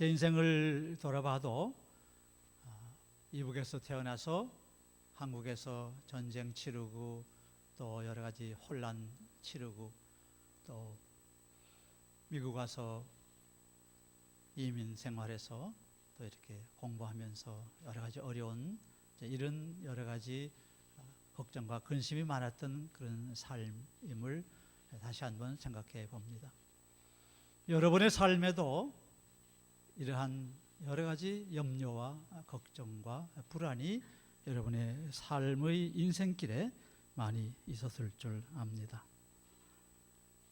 제 인생을 돌아봐도 아, 이북에서 태어나서 한국에서 전쟁 치르고 또 여러 가지 혼란 치르고 또 미국 가서 이민 생활해서 또 이렇게 공부하면서 여러 가지 어려운 이런 여러 가지 아, 걱정과 근심이 많았던 그런 삶임을 다시 한번 생각해 봅니다. 여러분의 삶에도 이러한 여러 가지 염려와 걱정과 불안이 여러분의 삶의 인생길에 많이 있었을 줄 압니다.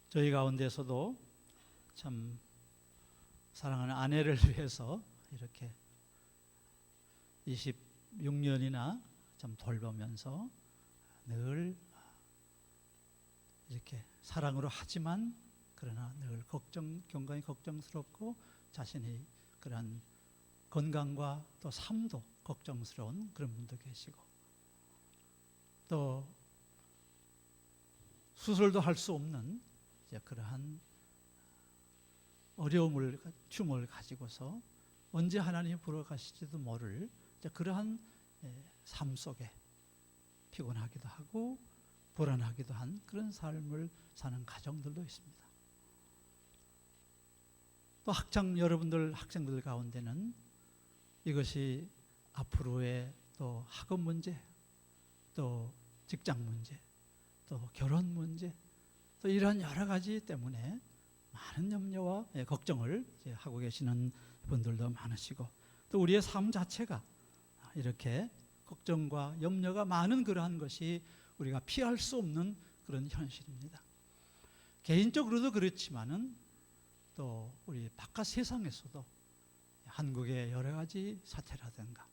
저희 가운데서도 참 사랑하는 아내를 위해서 이렇게 26년이나 참 돌보면서 늘 이렇게 사랑으로 하지만 그러나 늘 걱정 경건이 걱정스럽고 자신이 그러한 건강과 또 삶도 걱정스러운 그런 분도 계시고 또 수술도 할 수 없는 이제 그러한 어려움을 춤을 가지고서 언제 하나님이 불어가실지도 모를 이제 그러한 예, 삶 속에 피곤하기도 하고 불안하기도 한 그런 삶을 사는 가정들도 있습니다. 또 학창 여러분들 학생들 가운데는 이것이 앞으로의 또 학업 문제, 또 직장 문제, 또 결혼 문제, 또 이런 여러 가지 때문에 많은 염려와 예, 걱정을 하고 계시는 분들도 많으시고 또 우리의 삶 자체가 이렇게 걱정과 염려가 많은 그러한 것이 우리가 피할 수 없는 그런 현실입니다. 개인적으로도 그렇지만은 또 우리 바깥 세상에서도 한국의 여러 가지 사태라든가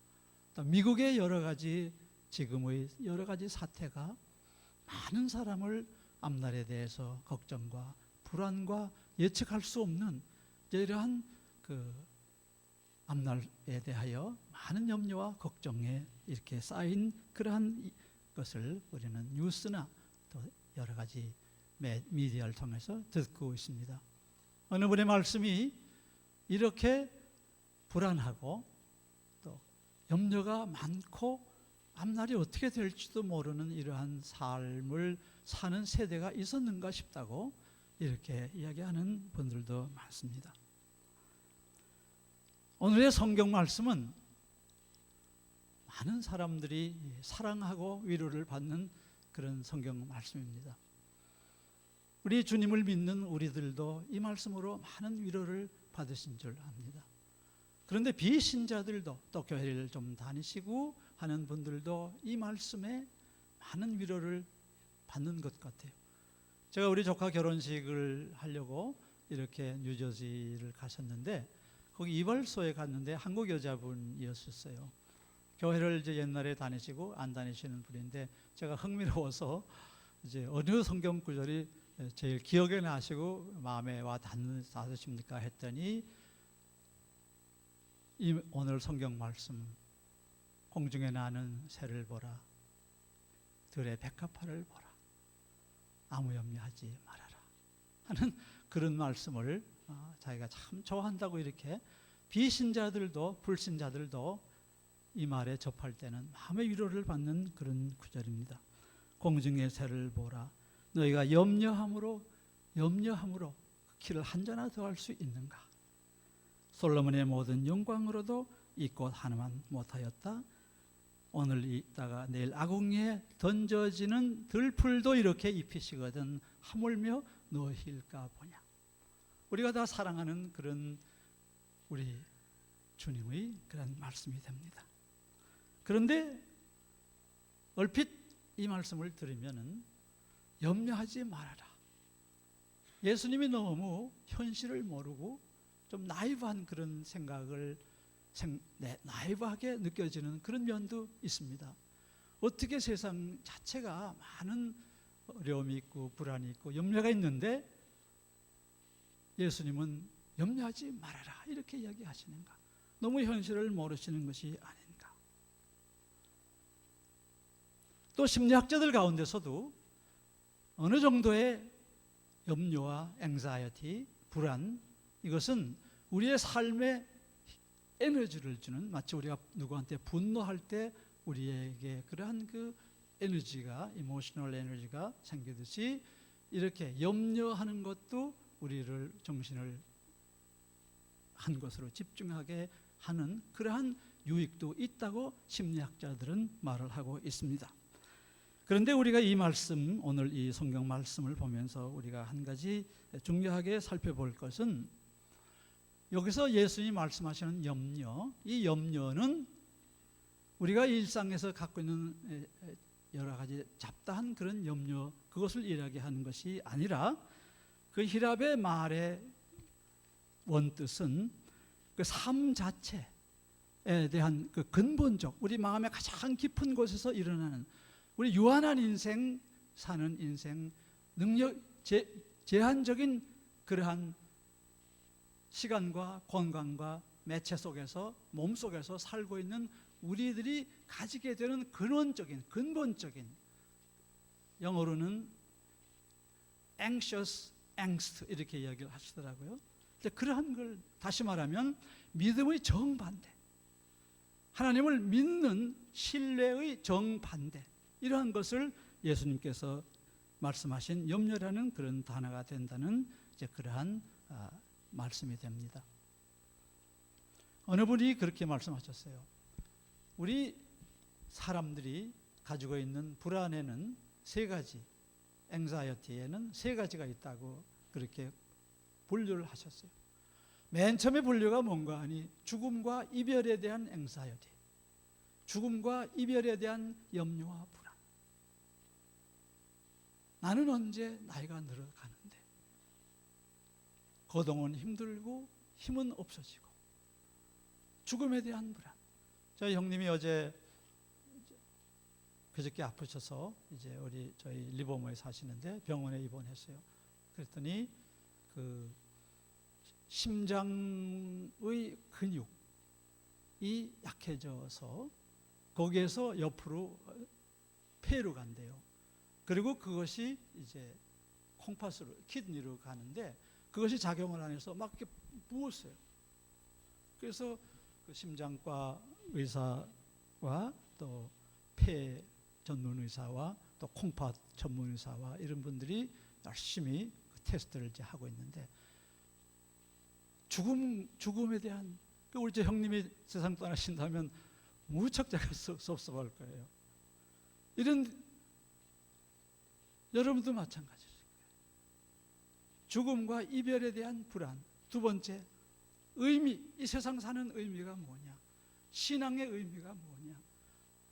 또 미국의 여러 가지 지금의 여러 가지 사태가 많은 사람을 앞날에 대해서 걱정과 불안과 예측할 수 없는 이러한 그 앞날에 대하여 많은 염려와 걱정에 이렇게 쌓인 그러한 것을 우리는 뉴스나 또 여러 가지 미디어를 통해서 듣고 있습니다. 어느 분의 말씀이 이렇게 불안하고 또 염려가 많고 앞날이 어떻게 될지도 모르는 이러한 삶을 사는 세대가 있었는가 싶다고 이렇게 이야기하는 분들도 많습니다. 오늘의 성경 말씀은 많은 사람들이 사랑하고 위로를 받는 그런 성경 말씀입니다. 우리 주님을 믿는 우리들도 이 말씀으로 많은 위로를 받으신 줄 압니다. 그런데 비신자들도 또 교회를 좀 다니시고 하는 분들도 이 말씀에 많은 위로를 받는 것 같아요. 제가 우리 조카 결혼식을 하려고 이렇게 뉴저지를 가셨는데 거기 이발소에 갔는데 한국 여자분이었었어요. 교회를 이제 옛날에 다니시고 안 다니시는 분인데 제가 흥미로워서 이제 어느 성경 구절이 제일 기억에 나시고 마음에 와 닿으십니까 했더니 이 오늘 성경 말씀 공중에 나는 새를 보라 들의 백합화를 보라 아무 염려하지 말아라 하는 그런 말씀을 어, 자기가 참 좋아한다고 이렇게 비신자들도 불신자들도 이 말에 접할 때는 마음의 위로를 받는 그런 구절입니다. 공중의 새를 보라. 너희가 염려함으로 염려함으로 길을 한자나 더할 수 있는가? 솔로몬의 모든 영광으로도 이 꽃 하나만 못하였다. 오늘 있다가 내일 아궁이에 던져지는 들풀도 이렇게 입히시거든 하물며 너희일까 보냐. 우리가 다 사랑하는 그런 우리 주님의 그런 말씀이 됩니다. 그런데 얼핏 이 말씀을 들으면은 염려하지 말아라. 예수님이 너무 현실을 모르고 좀 나이브한 그런 생각을 생, 네, 나이브하게 느껴지는 그런 면도 있습니다. 어떻게 세상 자체가 많은 어려움이 있고 불안이 있고 염려가 있는데 예수님은 염려하지 말아라 이렇게 이야기하시는가? 너무 현실을 모르시는 것이 아닌가? 또 심리학자들 가운데서도 어느 정도의 염려와 앵사이어티, 불안 이것은 우리의 삶의 에너지를 주는 마치 우리가 누구한테 분노할 때 우리에게 그러한 그 에너지가 이모셔널 에너지가 생기듯이 이렇게 염려하는 것도 우리를 정신을 한 것으로 집중하게 하는 그러한 유익도 있다고 심리학자들은 말을 하고 있습니다. 그런데 우리가 이 말씀 오늘 이 성경 말씀을 보면서 우리가 한 가지 중요하게 살펴볼 것은 여기서 예수님이 말씀하시는 염려, 이 염려는 우리가 일상에서 갖고 있는 여러 가지 잡다한 그런 염려 그것을 이야기하는 것이 아니라 그 히랍의 말의 원뜻은 그 삶 자체에 대한 그 근본적 우리 마음의 가장 깊은 곳에서 일어나는 우리 유한한 인생 사는 인생 능력 제, 제한적인 그러한 시간과 건강과 매체 속에서 몸 속에서 살고 있는 우리들이 가지게 되는 근원적인 근본적인 영어로는 anxious angst 이렇게 이야기를 하시더라고요. 근데 그러한 걸 다시 말하면 믿음의 정반대. 하나님을 믿는 신뢰의 정반대. 이러한 것을 예수님께서 말씀하신 염려라는 그런 단어가 된다는 이제 그러한 아, 말씀이 됩니다. 어느 분이 그렇게 말씀하셨어요. 우리 사람들이 가지고 있는 불안에는 세 가지, 앵자이어티에는 세 가지가 있다고 그렇게 분류를 하셨어요. 맨 처음에 분류가 뭔가 하니 죽음과 이별에 대한 앵자이어티, 죽음과 이별에 대한 염려와 불안. 나는 언제 나이가 늘어가는데 거동은 힘들고 힘은 없어지고 죽음에 대한 불안. 저희 형님이 어제 그저께 아프셔서 이제 우리 저희 리버모에 사시는데 병원에 입원했어요. 그랬더니 그 심장의 근육이 약해져서 거기에서 옆으로 폐로 간대요. 그리고 그것이 이제 콩팥으로 키드니로 가는데 그것이 작용을 안 해서 막 이렇게 부었어요. 그래서 그 심장과 의사와 또 폐 전문 의사와 또 콩팥 전문 의사와 이런 분들이 열심히 그 테스트를 이제 하고 있는데 죽음 죽음에 대한 그 우리 저 형님이 세상 떠나신다면 무척 제가 섭- 섭섭할 거예요. 이런 여러분도 마찬가지일 거예요. 죽음과 이별에 대한 불안. 두 번째 의미 이 세상 사는 의미가 뭐냐? 신앙의 의미가 뭐냐?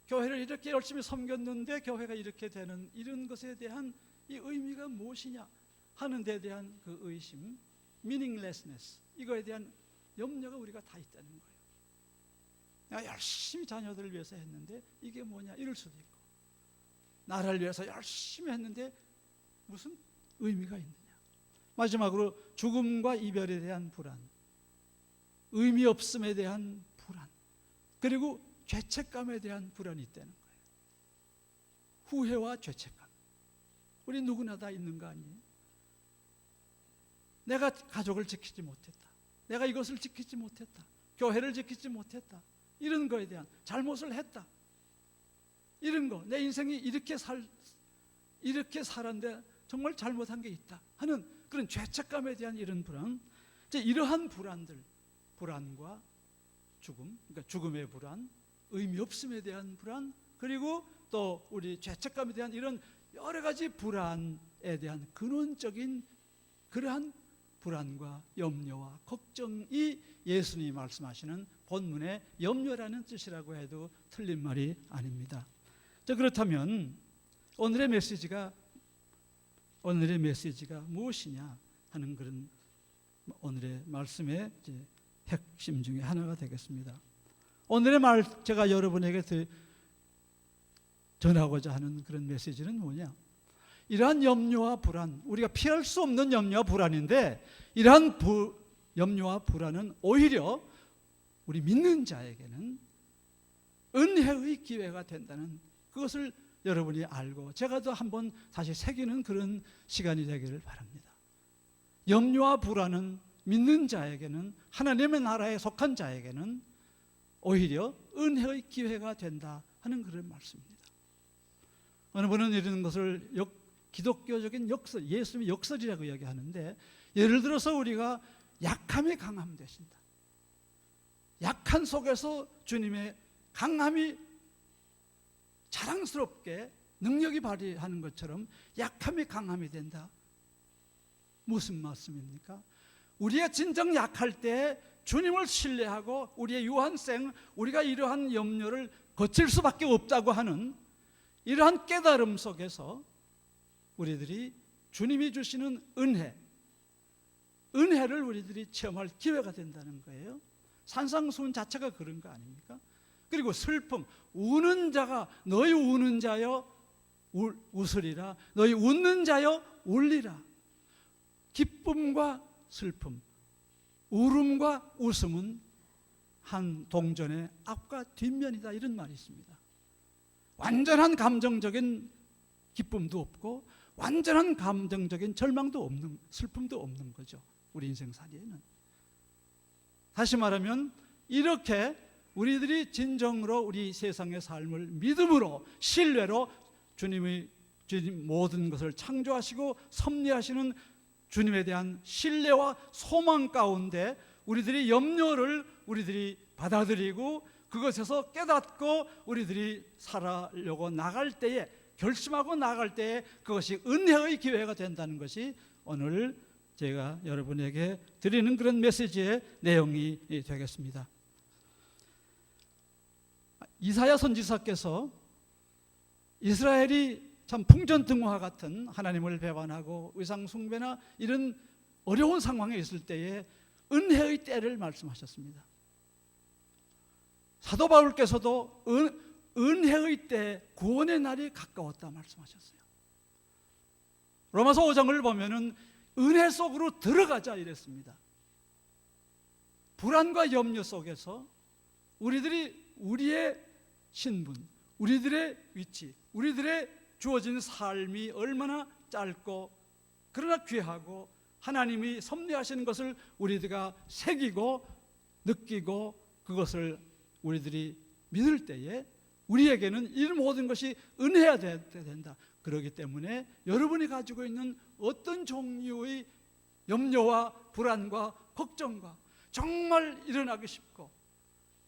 교회를 이렇게 열심히 섬겼는데 교회가 이렇게 되는 이런 것에 대한 이 의미가 무엇이냐 하는 데 대한 그 의심, meaninglessness 이거에 대한 염려가 우리가 다 있다는 거예요. 열심히 자녀들을 위해서 했는데 이게 뭐냐 이럴 수도 있고 나라를 위해서 열심히 했는데 무슨 의미가 있느냐. 마지막으로 죽음과 이별에 대한 불안, 의미 없음에 대한 불안, 그리고 죄책감에 대한 불안이 있다는 거예요. 후회와 죄책감. 우리 누구나 다 있는 거 아니에요? 내가 가족을 지키지 못했다. 내가 이것을 지키지 못했다. 교회를 지키지 못했다. 이런 거에 대한 잘못을 했다. 이런 거, 내 인생이 이렇게 살, 이렇게 살았는데 정말 잘못한 게 있다 하는 그런 죄책감에 대한 이런 불안. 이제 이러한 불안들, 불안과 죽음, 그러니까 죽음의 불안, 의미 없음에 대한 불안, 그리고 또 우리 죄책감에 대한 이런 여러 가지 불안에 대한 근원적인 그러한 불안과 염려와 걱정이 예수님이 말씀하시는 본문의 염려라는 뜻이라고 해도 틀린 말이 아닙니다. 자, 그렇다면 오늘의 메시지가 오늘의 메시지가 무엇이냐 하는 그런 오늘의 말씀의 핵심 중에 하나가 되겠습니다. 오늘의 말 제가 여러분에게 드- 전하고자 하는 그런 메시지는 뭐냐? 이러한 염려와 불안, 우리가 피할 수 없는 염려와 불안인데 이러한 부, 염려와 불안은 오히려 우리 믿는 자에게는 은혜의 기회가 된다는 그것을 여러분이 알고 제가 또 한번 다시 새기는 그런 시간이 되기를 바랍니다. 염려와 불안은 믿는 자에게는 하나님의 나라에 속한 자에게는 오히려 은혜의 기회가 된다 하는 그런 말씀입니다. 어느 분은 이런 것을 역, 기독교적인 역설, 예수님의 역설이라고 이야기하는데 예를 들어서 우리가 약함에 강함 되신다. 약한 속에서 주님의 강함이 자랑스럽게 능력이 발휘하는 것처럼 약함이 강함이 된다. 무슨 말씀입니까? 우리가 진정 약할 때 주님을 신뢰하고 우리의 유한생, 우리가 이러한 염려를 거칠 수밖에 없다고 하는 이러한 깨달음 속에서 우리들이 주님이 주시는 은혜, 은혜를 우리들이 체험할 기회가 된다는 거예요. 산상수훈 자체가 그런 거 아닙니까? 그리고 슬픔, 우는 자가 너희 우는 자여 울, 웃으리라, 너희 웃는 자여 울리라. 기쁨과 슬픔, 울음과 웃음은 한 동전의 앞과 뒷면이다 이런 말이 있습니다. 완전한 감정적인 기쁨도 없고 완전한 감정적인 절망도 없는 슬픔도 없는 거죠. 우리 인생살이에는. 다시 말하면 이렇게 우리들이 진정으로 우리 세상의 삶을 믿음으로 신뢰로 주님의 주님 모든 것을 창조하시고 섭리하시는 주님에 대한 신뢰와 소망 가운데 우리들이 염려를 우리들이 받아들이고 그것에서 깨닫고 우리들이 살아려고 나갈 때에 결심하고 나갈 때에 그것이 은혜의 기회가 된다는 것이 오늘 제가 여러분에게 드리는 그런 메시지의 내용이 되겠습니다. 이사야 선지사께서 이스라엘이 참 풍전등화 같은 하나님을 배반하고 의상 숭배나 이런 어려운 상황에 있을 때에 은혜의 때를 말씀하셨습니다. 사도 바울께서도 은, 은혜의 때 구원의 날이 가까웠다 말씀하셨어요. 로마서 5장을 보면은 은혜 속으로 들어가자 이랬습니다. 불안과 염려 속에서 우리들이 우리의 신분, 우리들의 위치, 우리들의 주어진 삶이 얼마나 짧고 그러나 귀하고 하나님이 섭리하시는 것을 우리가 새기고 느끼고 그것을 우리들이 믿을 때에 우리에게는 이 모든 것이 은혜야 된다. 그렇기 때문에 여러분이 가지고 있는 어떤 종류의 염려와 불안과 걱정과 정말 일어나기 쉽고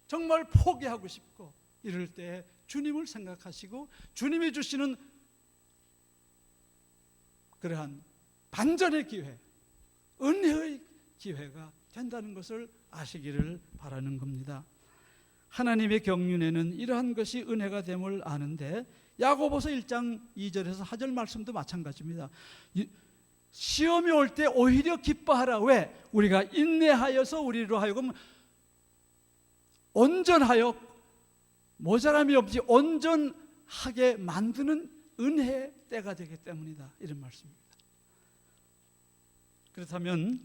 정말 포기하고 싶고 이럴 때 주님을 생각하시고 주님이 주시는 그러한 반전의 기회, 은혜의 기회가 된다는 것을 아시기를 바라는 겁니다. 하나님의 경륜에는 이러한 것이 은혜가 됨을 아는데 야고보서 1장 2절에서 하절 말씀도 마찬가지입니다. 시험이 올 때 오히려 기뻐하라. 왜? 우리가 인내하여서 우리로 하여금 온전하여 모자람이 없이 온전하게 만드는 은혜의 때가 되기 때문이다. 이런 말씀입니다. 그렇다면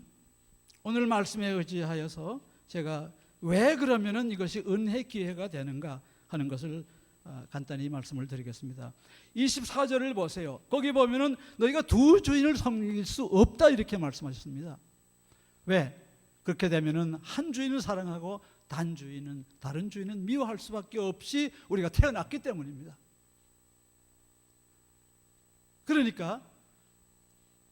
오늘 말씀에 의지하여서 제가 왜 그러면은 이것이 은혜 기회가 되는가 하는 것을 아, 간단히 말씀을 드리겠습니다. 24절을 보세요. 거기 보면은 너희가 두 주인을 섬길 수 없다 이렇게 말씀하셨습니다. 왜? 그렇게 되면은 한 주인을 사랑하고 단 주인은 다른 주인은 미워할 수밖에 없이 우리가 태어났기 때문입니다. 그러니까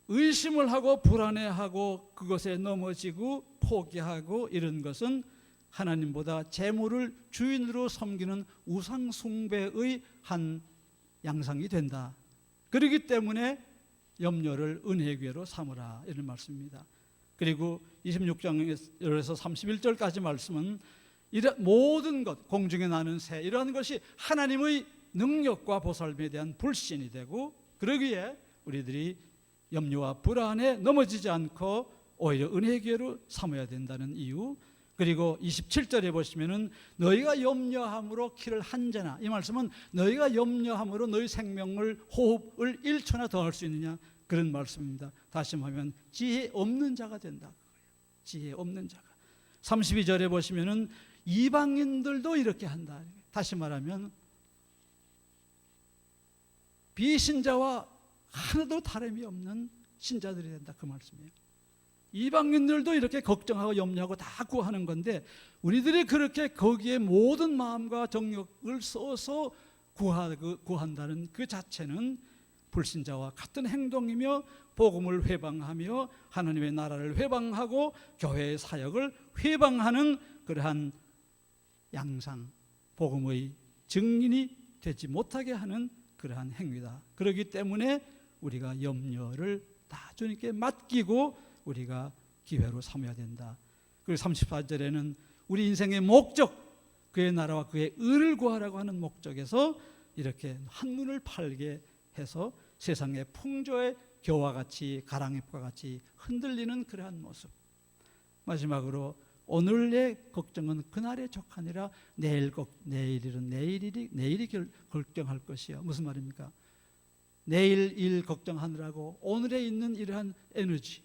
의심을 하고 불안해하고 그것에 넘어지고 포기하고 이런 것은 하나님보다 재물을 주인으로 섬기는 우상 숭배의 한 양상이 된다. 그렇기 때문에 염려를 은혜의 기회로 삼으라 이런 말씀입니다. 그리고 26장에서 31절까지 말씀은 이런 모든 것 공중에 나는 새 이러한 것이 하나님의 능력과 보살에 대한 불신이 되고 그러기에 우리들이 염려와 불안에 넘어지지 않고 오히려 은혜의 기회로 삼아야 된다는 이유. 그리고 27절에 보시면은 너희가 염려함으로 키를 한자나 이 말씀은 너희가 염려함으로 너희 생명을 호흡을 1초나 더 할 수 있느냐 그런 말씀입니다. 다시 말하면 지혜 없는 자가 된다. 지혜 없는 자가. 32절에 보시면은 이방인들도 이렇게 한다. 다시 말하면 비신자와 하나도 다름이 없는 신자들이 된다 그 말씀이에요. 이방인들도 이렇게 걱정하고 염려하고 다 구하는 건데 우리들이 그렇게 거기에 모든 마음과 정력을 써서 구하, 구한다는 그 자체는 불신자와 같은 행동이며 복음을 회방하며 하나님의 나라를 회방하고 교회의 사역을 회방하는 그러한 양상 복음의 증인이 되지 못하게 하는 그러한 행위다. 그렇기 때문에 우리가 염려를 다 주님께 맡기고 우리가 기회로 삼아야 된다. 그리고 34절에는 우리 인생의 목적 그의 나라와 그의 의를 구하라고 하는 목적에서 이렇게 한눈을 팔게 해서 세상의 풍조의 겨와 같이 가랑잎과 같이 흔들리는 그러한 모습. 마지막으로 오늘의 걱정은 그날의 족하니라 내일 걱 내일은 내일이 내일이 결, 걱정할 것이야. 무슨 말입니까? 내일 일 걱정하느라고 오늘에 있는 이러한 에너지,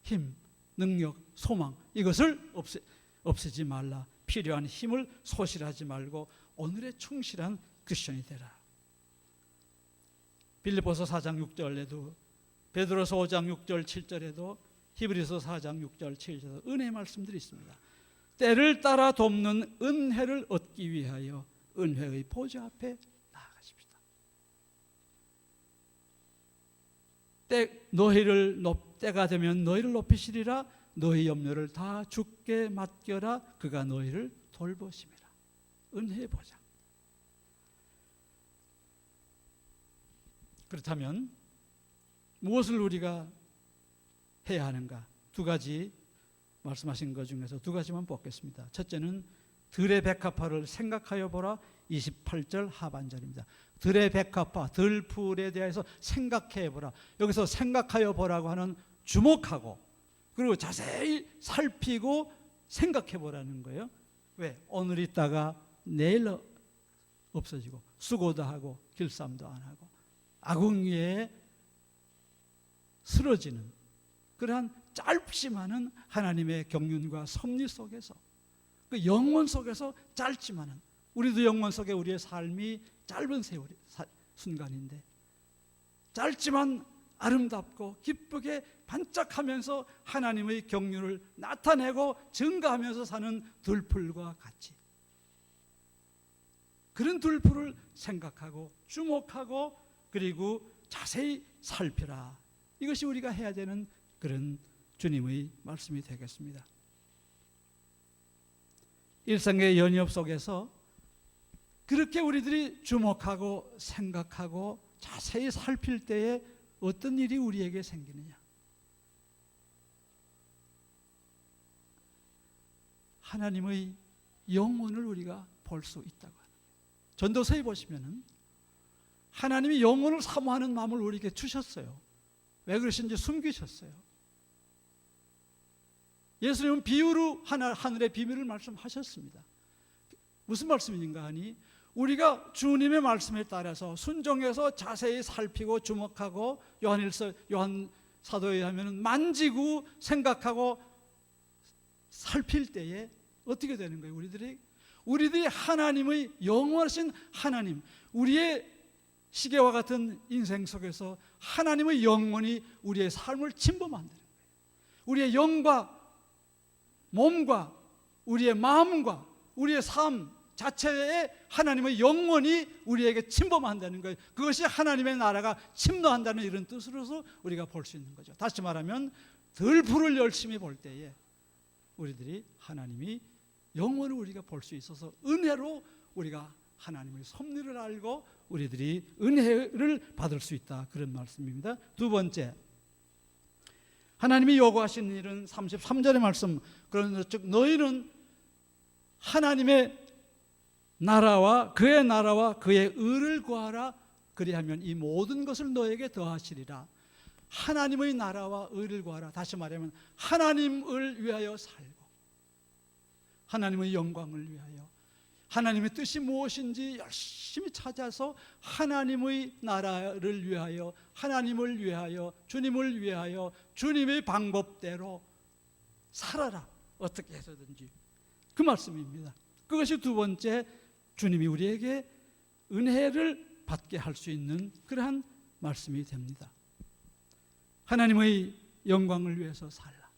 힘, 능력, 소망 이것을 없애 없애지 말라. 필요한 힘을 소실하지 말고 오늘에 충실한 크리스천이 되라. 빌립보서 4장 6절에도 베드로서 5장 6절 7절에도 히브리서 4장 6절 7절 은혜 말씀들이 있습니다. 때를 따라 돕는 은혜를 얻기 위하여 은혜의 보좌 앞에 나아가십시다. 때 너희를 높 때가 되면 너희를 높이시리라 너희 염려를 다 죽게 맡겨라 그가 너희를 돌보심이라. 은혜의 보좌. 그렇다면 무엇을 우리가 해야 하는가? 두 가지 말씀하신 것 중에서 두 가지만 뽑겠습니다. 첫째는 들의 백합화를 생각하여 보라 28절 하반절입니다. 들의 백합화, 들풀에 대해서 생각해 보라. 여기서 생각하여 보라고 하는 주목하고 그리고 자세히 살피고 생각해 보라는 거예요. 왜? 오늘 있다가 내일 없어지고 수고도 하고 길쌈도 안 하고 아궁이에 쓰러지는 그러한 짧지만은 하나님의 경륜과 섭리 속에서 그 영원 속에서 짧지만은 우리도 영원 속에 우리의 삶이 짧은 세월이 순간인데 짧지만 아름답고 기쁘게 반짝하면서 하나님의 경륜을 나타내고 증가하면서 사는 들풀과 같이 그런 들풀을 생각하고 주목하고 그리고 자세히 살펴라. 이것이 우리가 해야 되는 그런 주님의 말씀이 되겠습니다. 일상의 연협 속에서 그렇게 우리들이 주목하고 생각하고 자세히 살필 때에 어떤 일이 우리에게 생기느냐? 하나님의 영혼을 우리가 볼 수 있다고 합니다. 전도서에 보시면은 하나님이 영혼을 사모하는 마음을 우리에게 주셨어요. 왜 그러신지 숨기셨어요. 예수님은 비유로 하늘의 비밀을 말씀하셨습니다. 무슨 말씀인가 하니 우리가 주님의 말씀에 따라서 순종해서 자세히 살피고 주목하고 요한일서 요한 사도에 하면은 만지고 생각하고 살필 때에 어떻게 되는 거예요? 우리들이 우리들이 하나님의 영원하신 하나님 우리의 시계와 같은 인생 속에서 하나님의 영혼이 우리의 삶을 침범한다는 거예요. 우리의 영과 몸과 우리의 마음과 우리의 삶 자체에 하나님의 영혼이 우리에게 침범한다는 거예요. 그것이 하나님의 나라가 침노한다는 이런 뜻으로서 우리가 볼 수 있는 거죠. 다시 말하면 들불을 열심히 볼 때에 우리들이 하나님이 영혼을 우리가 볼 수 있어서 은혜로 우리가 하나님의 섭리를 알고 우리들이 은혜를 받을 수 있다. 그런 말씀입니다. 두 번째. 하나님이 요구하시는 일은 33절의 말씀. 그런 즉 너희는 하나님의 나라와 그의 나라와 그의 의를 구하라. 그리하면 이 모든 것을 너에게 더하시리라. 하나님의 나라와 의를 구하라. 다시 말하면 하나님을 위하여 살고 하나님의 영광을 위하여 하나님의 뜻이 무엇인지 열심히 찾아서 하나님의 나라를 위하여 하나님을 위하여 주님을 위하여 주님의 방법대로 살아라 어떻게 해서든지 그 말씀입니다. 그것이 두 번째 주님이 우리에게 은혜를 받게 할 수 있는 그러한 말씀이 됩니다. 하나님의 영광을 위해서 살라.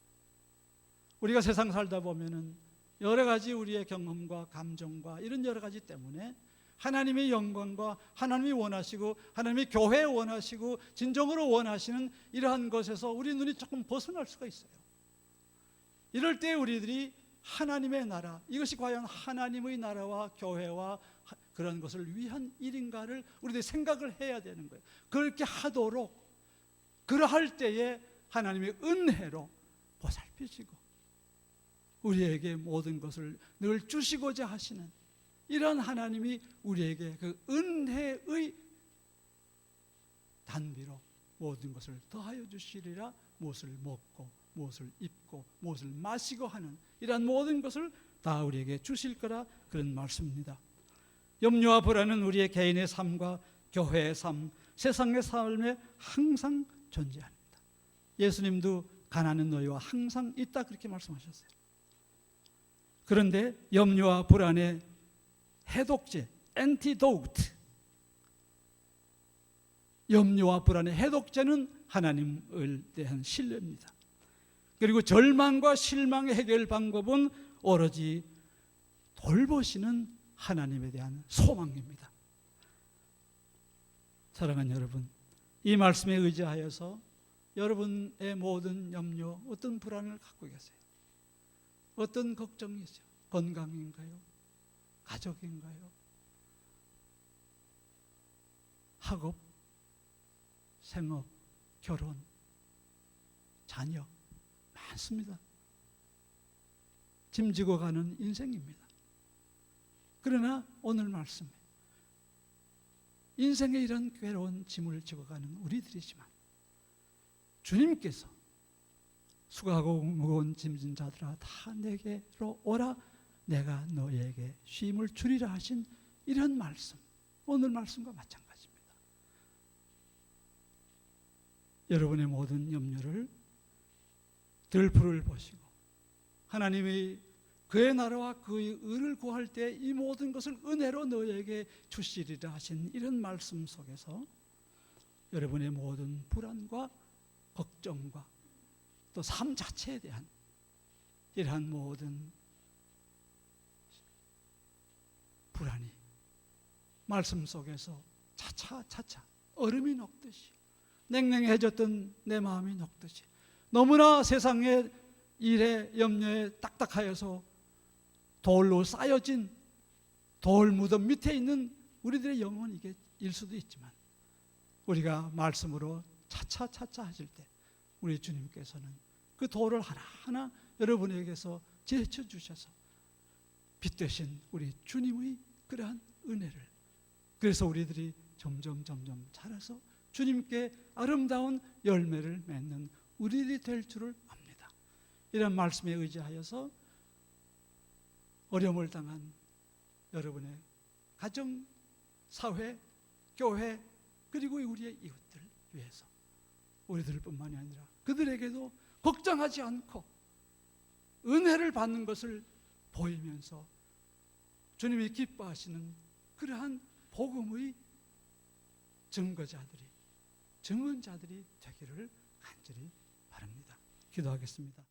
우리가 세상 살다 보면은 여러 가지 우리의 경험과 감정과 이런 여러 가지 때문에 하나님의 영광과 하나님이 원하시고 하나님의 교회 원하시고 진정으로 원하시는 이러한 것에서 우리 눈이 조금 벗어날 수가 있어요. 이럴 때 우리들이 하나님의 나라 이것이 과연 하나님의 나라와 교회와 하- 그런 것을 위한 일인가를 우리들이 생각을 해야 되는 거예요. 그렇게 하도록 그러할 때에 하나님의 은혜로 보살피시고 우리에게 모든 것을 늘 주시고자 하시는 이런 하나님이 우리에게 그 은혜의 단비로 모든 것을 더하여 주시리라 무엇을 먹고 무엇을 입고 무엇을 마시고 하는 이러한 모든 것을 다 우리에게 주실 거라 그런 말씀입니다. 염려와 불안은 우리의 개인의 삶과 교회의 삶, 세상의 삶에 항상 존재합니다. 예수님도 가난한 너희와 항상 있다 그렇게 말씀하셨어요. 그런데 염려와 불안의 해독제, 엔티도트. 염려와 불안의 해독제는 하나님을 대한 신뢰입니다. 그리고 절망과 실망의 해결 방법은 오로지 돌보시는 하나님에 대한 소망입니다. 사랑하는 여러분, 이 말씀에 의지하여서 여러분의 모든 염려, 어떤 불안을 갖고 계세요? 어떤 걱정이세요? 건강인가요? 가족인가요? 학업, 생업, 결혼, 자녀 많습니다. 짐지고 가는 인생입니다. 그러나 오늘 말씀에 인생의 이런 괴로운 짐을 지고 가는 우리들이지만 주님께서 수고하고 무거운 짐진 자들아 다 내게로 오라 내가 너에게 쉼을 주리라 하신 이런 말씀 오늘 말씀과 마찬가지입니다. 여러분의 모든 염려를 들풀을 보시고 하나님의 그의 나라와 그의 의를 구할 때 이 모든 것을 은혜로 너에게 주시리라 하신 이런 말씀 속에서 여러분의 모든 불안과 걱정과 또 삶 자체에 대한 이러한 모든 불안이 말씀 속에서 차차 차차 얼음이 녹듯이 냉랭해졌던 내 마음이 녹듯이 너무나 세상의 일에 염려에 딱딱하여서 돌로 쌓여진 돌 무덤 밑에 있는 우리들의 영혼 이게 일 수도 있지만 우리가 말씀으로 차차 차차 하실 때 우리 주님께서는 그 돌을 하나하나 여러분에게서 제쳐 주셔서 빛 되신 우리 주님의 그러한 은혜를 그래서 우리들이 점점 점점 자라서 주님께 아름다운 열매를 맺는 우리들이 될 줄을 압니다. 이런 말씀에 의지하여서 어려움을 당한 여러분의 가정, 사회, 교회 그리고 우리의 이웃들 위해서 우리들뿐만이 아니라 그들에게도 걱정하지 않고 은혜를 받는 것을 보이면서 주님이 기뻐하시는 그러한 복음의 증거자들이 증언자들이 되기를 간절히 바랍니다. 기도하겠습니다.